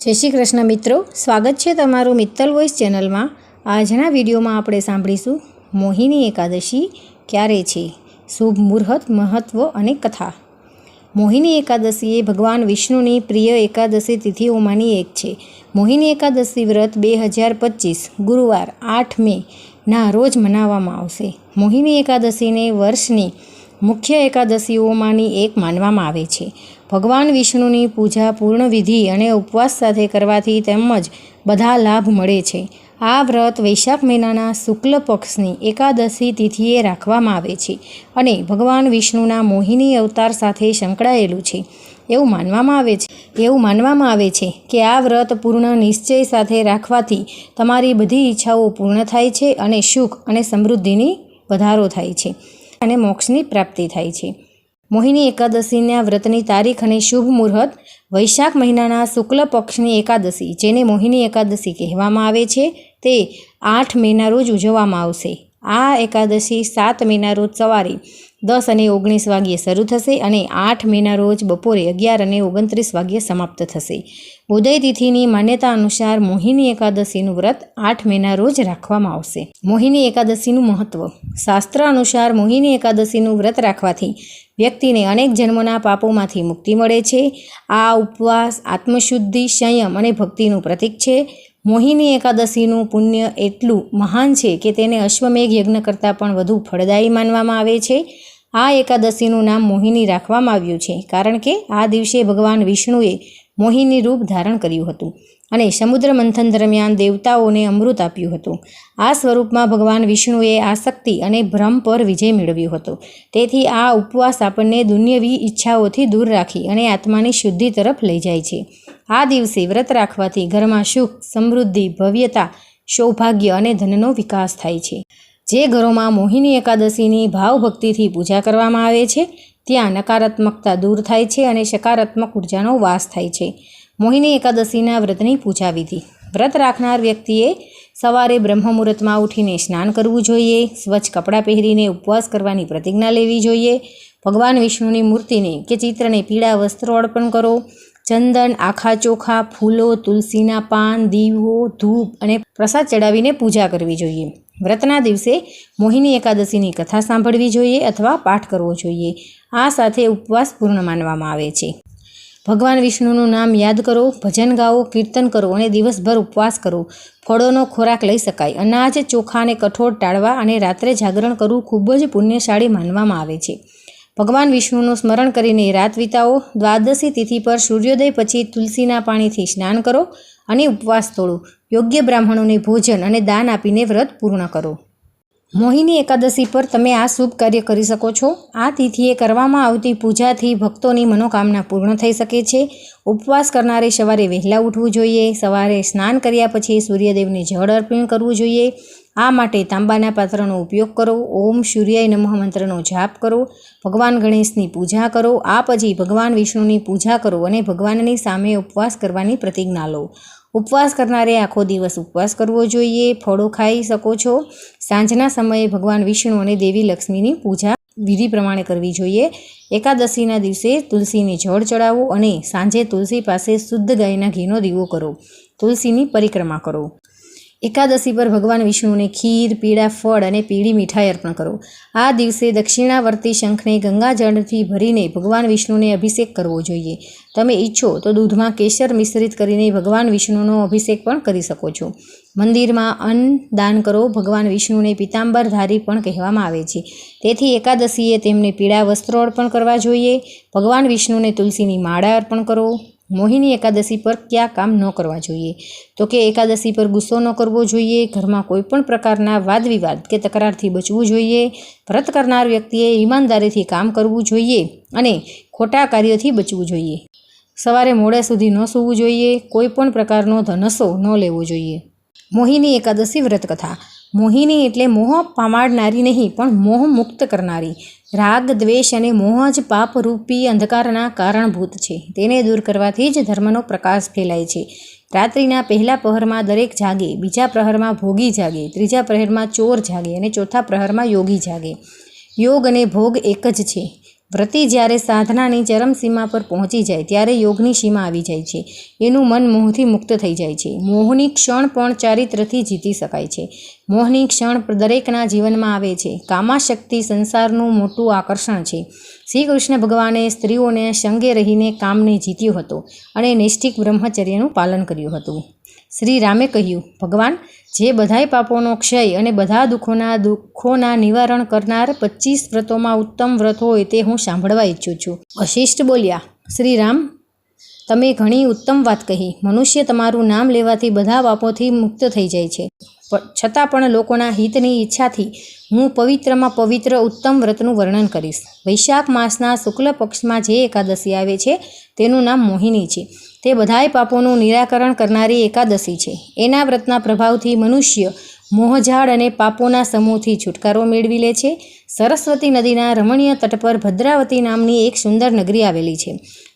જય શ્રી કૃષ્ણ મિત્રો. સ્વાગત છે તમારું મિત્તલ વોઇસ ચેનલમાં. આજના વિડીયોમાં આપણે સાંભળીશું મોહિની એકાદશી ક્યારે છે? શુભ મુહૂર્ત મહત્ત્વ અને કથા. મોહિની એકાદશી એ ભગવાન વિષ્ણુની પ્રિય એકાદશી તિથિઓમાંની એક છે. મોહિની એકાદશી વ્રત બે હજાર પચીસ, ગુરુવાર આઠ મે ના રોજ મનાવવામાં આવશે. મોહિની એકાદશીને વર્ષની મુખ્ય એકાદશીઓમાંની એક માનવામાં આવે છે. ભગવાન વિષ્ણુની પૂજા પૂર્ણ વિધિ અને ઉપવાસ સાથે કરવાથી તેમજ બધા લાભ મળે છે. આ વ્રત વૈશાખ મહિનાના શુક્લ પક્ષની એકાદશી તિથિએ રાખવામાં આવે છે અને ભગવાન વિષ્ણુના મોહિની અવતાર સાથે સંકળાયેલું છે. એવું માનવામાં આવે છે. એવું માનવામાં આવે છે કે આ વ્રત પૂર્ણ નિશ્ચય સાથે રાખવાથી તમારી બધી ઈચ્છાઓ પૂર્ણ થાય છે અને સુખ અને સમૃદ્ધિની વધારો થાય છે અને મોક્ષની પ્રાપ્તિ થાય છે. મોહિની એકાદશીના વ્રતની તારીખ અને શુભ મુહૂર્ત વૈશાખ મહિનાના શુક્લ પક્ષની એકાદશી, જેને મોહિની એકાદશી કહેવામાં આવે છે, તે આઠ મેના રોજ ઉજવવામાં આવશે. આ એકાદશી સાત મેના રોજ સવારે દસ અને ઓગણીસ વાગ્યે શરૂ થશે અને આઠ મેના રોજ બપોરે અગિયાર અને ઓગણત્રીસ વાગ્યે સમાપ્ત થશે. ઉદય તિથિની માન્યતા અનુસાર મોહિની એકાદશીનું વ્રત આઠ મેના રોજ રાખવામાં આવશે. મોહિની એકાદશીનું મહત્ત્વ શાસ્ત્ર અનુસાર મોહિની એકાદશીનું વ્રત રાખવાથી વ્યક્તિને અનેક જન્મના પાપોમાંથી મુક્તિ મળે છે. આ ઉપવાસ, આત્મશુદ્ધિ, સંયમ અને ભક્તિનું પ્રતીક છે. મોહિની એકાદશીનું પુણ્ય એટલું મહાન છે કે તેને અશ્વમેઘ યજ્ઞ કરતાં પણ વધુ ફળદાયી માનવામાં આવે છે. આ એકાદશીનું નામ મોહિની રાખવામાં આવ્યું છે કારણ કે આ દિવસે ભગવાન વિષ્ણુએ મોહિની રૂપ ધારણ કર્યું હતું અને સમુદ્ર મંથન દરમિયાન દેવતાઓને અમૃત આપ્યું હતું. આ સ્વરૂપમાં ભગવાન વિષ્ણુએ આસક્તિ અને ભ્રમ પર વિજય મેળવ્યો હતો. તેથી આ ઉપવાસ આપણને દુન્યવી ઈચ્છાઓથી દૂર રાખી અને આત્માની શુદ્ધિ તરફ લઈ જાય છે. આ દિવસે વ્રત રાખવાથી ઘરમાં સુખ, સમૃદ્ધિ, ભવ્યતા, સૌભાગ્ય અને ધનનો વિકાસ થાય છે. જે ઘરોમાં મોહિની એકાદશીની ભાવભક્તિથી પૂજા કરવામાં આવે છે, ત્યાં નકારાત્મકતા દૂર થાય છે અને સકારાત્મક ઉર્જાનો વાસ થાય છે. મોહિની એકાદશીના વ્રતની પૂજા વિધિ વ્રત રાખનાર વ્યક્તિએ સવારે બ્રહ્મ મુહૂર્તમાં ઉઠીને સ્નાન કરવું જોઈએ, સ્વચ્છ કપડાં પહેરીને ઉપવાસ કરવાની પ્રતિજ્ઞા લેવી જોઈએ, ભગવાન વિષ્ણુની મૂર્તિને કે ચિત્રને પીળા વસ્ત્રો અર્પણ કરો ચંદન, આખા ચોખા, ફૂલો, તુલસીના પાન, દીવો, ધૂપ અને પ્રસાદ ચડાવીને પૂજા કરવી જોઈએ. વ્રતના દિવસે મોહિની એકાદશીની કથા સાંભળવી જોઈએ અથવા પાઠ કરવો જોઈએ. આ સાથે ઉપવાસ પૂર્ણ માનવામાં આવે છે. ભગવાન વિષ્ણુનું નામ યાદ કરો, ભજન ગાઓ, કીર્તન કરો અને દિવસભર ઉપવાસ કરો. ફળોનો ખોરાક લઈ શકાય. અનાજ ચોખા અને કઠોળ ટાળવા અને રાત્રે જાગરણ કરવું ખૂબ જ પુણ્યશાળી માનવામાં આવે છે. ભગવાન વિષ્ણુનું સ્મરણ કરીને રાત વિતાવો. દ્વાદશી તિથિ પર સૂર્યોદય પછી તુલસીના પાણીથી સ્નાન કરો અને ઉપવાસ તોડો. યોગ્ય બ્રાહ્મણોને ભોજન અને દાન આપીને વ્રત પૂર્ણ કરો. મોહિની એકાદશી પર તમે આ શુભ કાર્ય કરી શકો છો. આ તિથિએ કરવામાં આવતી પૂજાથી ભક્તોની મનોકામના પૂર્ણ થઈ શકે છે. ઉપવાસ કરનારે સવારે વહેલા ઉઠવું જોઈએ. સવારે સ્નાન કર્યા પછી સૂર્યદેવને જળ અર્પણ કરવું જોઈએ. આ માટે તાંબાના પાત્રનો ઉપયોગ કરો. ઓમ સૂર્યાય નમઃ મંત્રનો જાપ કરો. ભગવાન ગણેશની પૂજા કરો. આ પછી ભગવાન વિષ્ણુની પૂજા કરો અને ભગવાનની સામે ઉપવાસ કરવાની પ્રતિજ્ઞા લો. ઉપવાસ કરનારે આખો દિવસ ઉપવાસ કરવો જોઈએ, ફળો ખાઈ શકો છો. સાંજના સમયે ભગવાન વિષ્ણુ અને દેવી લક્ષ્મીની પૂજા વિધિ પ્રમાણે કરવી જોઈએ. એકાદશીના દિવસે તુલસીને જળ ચડાવો અને સાંજે તુલસી પાસે શુદ્ધ ગાયના ઘીનો દીવો કરો. તુલસીની પરિક્રમા કરો. એકાદશી પર ભગવાન વિષ્ણુને ખીર, પીળા ફળ અને પીળી મીઠાઈ અર્પણ કરો. આ દિવસે દક્ષિણાવર્તી શંખને ગંગાજળથી ભરીને ભગવાન વિષ્ણુને અભિષેક કરવો જોઈએ. તમે ઈચ્છો તો દૂધમાં કેસર મિશ્રિત કરીને ભગવાન વિષ્ણુનો અભિષેક પણ કરી શકો છો. મંદિરમાં અન્ન દાન કરો, ભગવાન વિષ્ણુને પિતાંબરધારી પણ કહેવામાં આવે છે. તેથી એકાદશીએ તેમને પીળા વસ્ત્રો અર્પણ કરવા જોઈએ. ભગવાન વિષ્ણુને તુલસીની માળા અર્પણ કરો. મોહિની એકાદશી પર કયા કામ ન કરવા જોઈએ? તો કે એકાદશી પર ગુસ્સો ન કરવો જોઈએ, ઘરમાં કોઈ પણ પ્રકારના વાદ વિવાદ કે તકરારથી બચવું જોઈએ, વ્રત કરનાર વ્યક્તિએ ઈમાનદારીથી કામ કરવું જોઈએ અને ખોટા કાર્યોથી બચવું જોઈએ. સવારે મોડે સુધી ન સૂવું જોઈએ, કોઈ પણ પ્રકારનો ધનસો ન લેવો જોઈએ. મોહિની એકાદશી વ્રત કથા મોહિની એટલે મોહ પામાડનારી નહીં, પણ મોહ મુક્ત કરનારી. રાગ, દ્વેષ અને મોહ જ પાપરૂપી અંધકારના કારણભૂત છે. તેને દૂર કરવાથી જ ધર્મનો પ્રકાશ ફેલાય છે. રાત્રિના પહેલા પ્રહરમાં દરેક જાગે, બીજા પ્રહરમાં ભોગી જાગે, ત્રીજા પ્રહરમાં ચોર જાગે અને ચોથા પ્રહરમાં યોગી જાગે. યોગ અને ભોગ એક જ છે. વ્રતિ જ્યારે સાધનાની ચરમસીમા પર પહોંચી જાય, ત્યારે યોગની સીમા આવી જાય છે. એનું મન મોહથી મુક્ત થઈ જાય છે. મોહની ક્ષણ પણ ચારિત્રથી જીતી શકાય છે. મોહની ક્ષણ દરેકના જીવનમાં આવે છે. કામાશક્તિ સંસારનું મોટું આકર્ષણ છે. શ્રી કૃષ્ણ ભગવાને સ્ત્રીઓને સંગે રહીને કામને જીત્યો હતો અને નૈષ્ઠિક બ્રહ્મચર્યનું પાલન કર્યું હતું. શ્રી રામે કહ્યું, ભગવાન, જે બધાય પાપોનો ક્ષય અને બધા દુઃખોના દુઃખોના નિવારણ કરનાર પચીસ વ્રતોમાં ઉત્તમ વ્રત હોય તે હું સાંભળવા ઈચ્છું છું. વશિષ્ઠ બોલ્યા શ્રી રામ તમે ઘણી ઉત્તમ વાત કહી. મનુષ્ય તમારું નામ લેવાથી બધા પાપોથી મુક્ત થઈ જાય છે. છતાં પણ લોકોના હિતની ઈચ્છાથી હું પવિત્રમાં પવિત્ર ઉત્તમ વ્રતનું વર્ણન કરીશ. વૈશાખ માસના શુક્લ પક્ષમાં જે એકાદશી આવે છે, તેનું નામ મોહિની છે. તે બધાય પાપોનું નિરાકરણ કરનારી એકાદશી છે. એના વ્રતના પ્રભાવથી મનુષ્ય મોહજાળ અને પાપોના સમૂહથી છુટકારો મેળવી લે છે. સરસ્વતી નદીના રમણીય તટ પર ભદ્રાવતી નામની એક સુંદર નગરી આવેલી છે.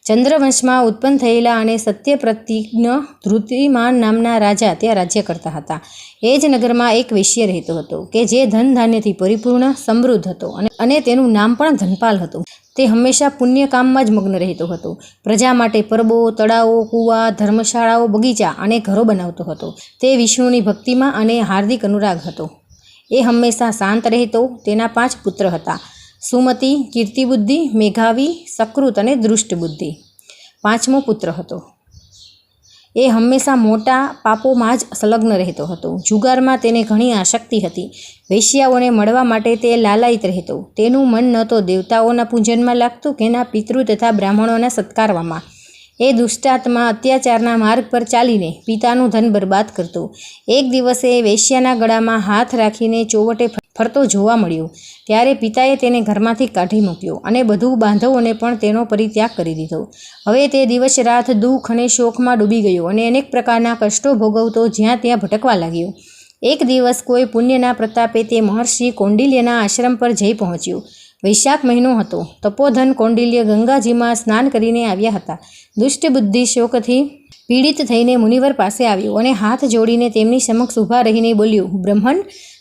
ચંદ્રવંશમાં ઉત્પન્ન થયેલા અને સત્ય પ્રતિજ્ઞ ધૃતિમાન નામના રાજા ત્યાં રાજ્ય કરતા હતા. એ જ નગરમાં એક વૈશ્ય રહેતો હતો કે જે ધન ધાન્યથી પરિપૂર્ણ, સમૃદ્ધ હતો અને તેનું નામ પણ ધનપાલ હતું. તે હંમેશા પુણ્ય કામમાં જ મગ્ન રહેતો હતો. પ્રજા માટે પરબો, તળાવો, કૂવા, ધર્મશાળાઓ, બગીચા અને ઘરો બનાવતો હતો. તે વિષ્ણુની ભક્તિમાં અને હાર્દિક અનુરાગ હતો. એ હંમેશા શાંત રહેતો તેના પાંચ પુત્ર હતા. સુમતિ, કીર્તિબુદ્ધિ, મેઘાવી, સકૃત અને દૃષ્ટ બુદ્ધિ પાંચમો પુત્ર હતો. એ હંમેશા મોટા પાપોમાં જ સંલગ્ન રહેતો હતો. જુગારમાં તેને ઘણી આસક્તિ હતી. વેશ્યાઓને મળવા માટે તે લાલાયિત રહેતો. તેનું મન ન તો દેવતાઓના પૂજનમાં લાગતું કે ના પિતૃ તથા બ્રાહ્મણોના સત્કારવામાં એ દુષ્ટાત્મા અત્યાચારના માર્ગ પર ચાલીને પિતાનું ધન બરબાદ કરતો. એક દિવસે વેશ્યાના ગળામાં હાથ રાખીને ચોવટે ફરતો જોવા મળ્યો. ત્યારે પિતાએ તેને ઘરમાંથી કાઢી મૂક્યો અને બધું બાંધવોને પણ તેનો પરિત્યાગ કરી દીધો. હવે તે દિવસ રાત દુઃખ અને શોકમાં ડૂબી ગયો અને અનેક પ્રકારના કષ્ટો ભોગવતો જ્યાં ત્યાં ભટકવા લાગ્યો. એક દિવસ કોઈ પુણ્યના પ્રતાપે તે મહર્ષિ કૌંડિલ્યના આશ્રમ પર જઈ પહોંચ્યો. વૈશાખ મહિનો હતો. તપોધન કૌંડિલ્ય ગંગાજીમાં સ્નાન કરીને આવ્યા હતા. દુષ્ટ બુદ્ધિ શોકથી પીડિત થઈને મુનિવર પાસે આવ્યો અને હાથ જોડીને તેમની સમક્ષ ઊભા રહીને બોલ્યું, બ્રહ્મણ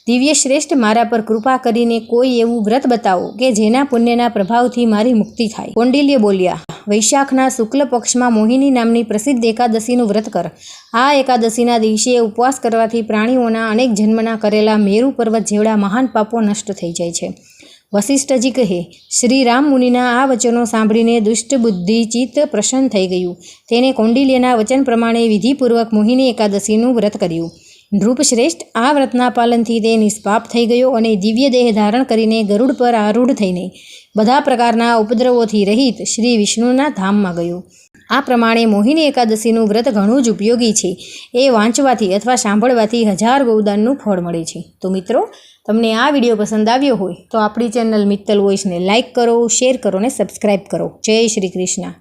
દિવ્ય શ્રેષ્ઠ મારા પર કૃપા કરીને કોઈ એવું વ્રત બતાવો કે જેના પુણ્યના પ્રભાવથી મારી મુક્તિ થાય. કૌંડિલ્ય બોલ્યા, વૈશાખના શુક્લ પક્ષમાં મોહિની નામની પ્રસિદ્ધ એકાદશીનું વ્રત કર. આ એકાદશીના દિવસે ઉપવાસ કરવાથી પ્રાણીઓના અનેક જન્મના કરેલા મેરુ પર્વત જેવડા મહાન પાપો નષ્ટ થઈ જાય છે. વશિષ્ઠજી કહે શ્રી રામ મુનિના આ વચનો સાંભળીને દુષ્ટ બુદ્ધિ ચિત્ત પ્રસન્ન થઈ ગયું. તેને કૌંડિલ્યના વચન પ્રમાણે વિધિપૂર્વક મોહિની એકાદશીનું વ્રત કર્યું. નૃપશ્રેષ્ઠ આ વ્રતના પાલનથી તે નિષ્પાપ થઈ ગયો અને દિવ્ય દેહ ધારણ કરીને ગરુડ પર આરૂઢ થઈને બધા પ્રકારના ઉપદ્રવોથી રહિત શ્રી વિષ્ણુના ધામમાં ગયો. આ પ્રમાણે મોહિની એકાદશીનું વ્રત ઘણું જ ઉપયોગી છે. એ વાંચવાથી અથવા સાંભળવાથી હજાર ગૌદાનનું ફળ મળે છે. તો મિત્રો, તમને આ વીડિયો પસંદ આવ્યો હોય તો આપણી ચેનલ મિત્તલ વોઇસને લાઇક કરો, શેર કરો અને સબસ્ક્રાઈબ કરો. જય શ્રી કૃષ્ણ.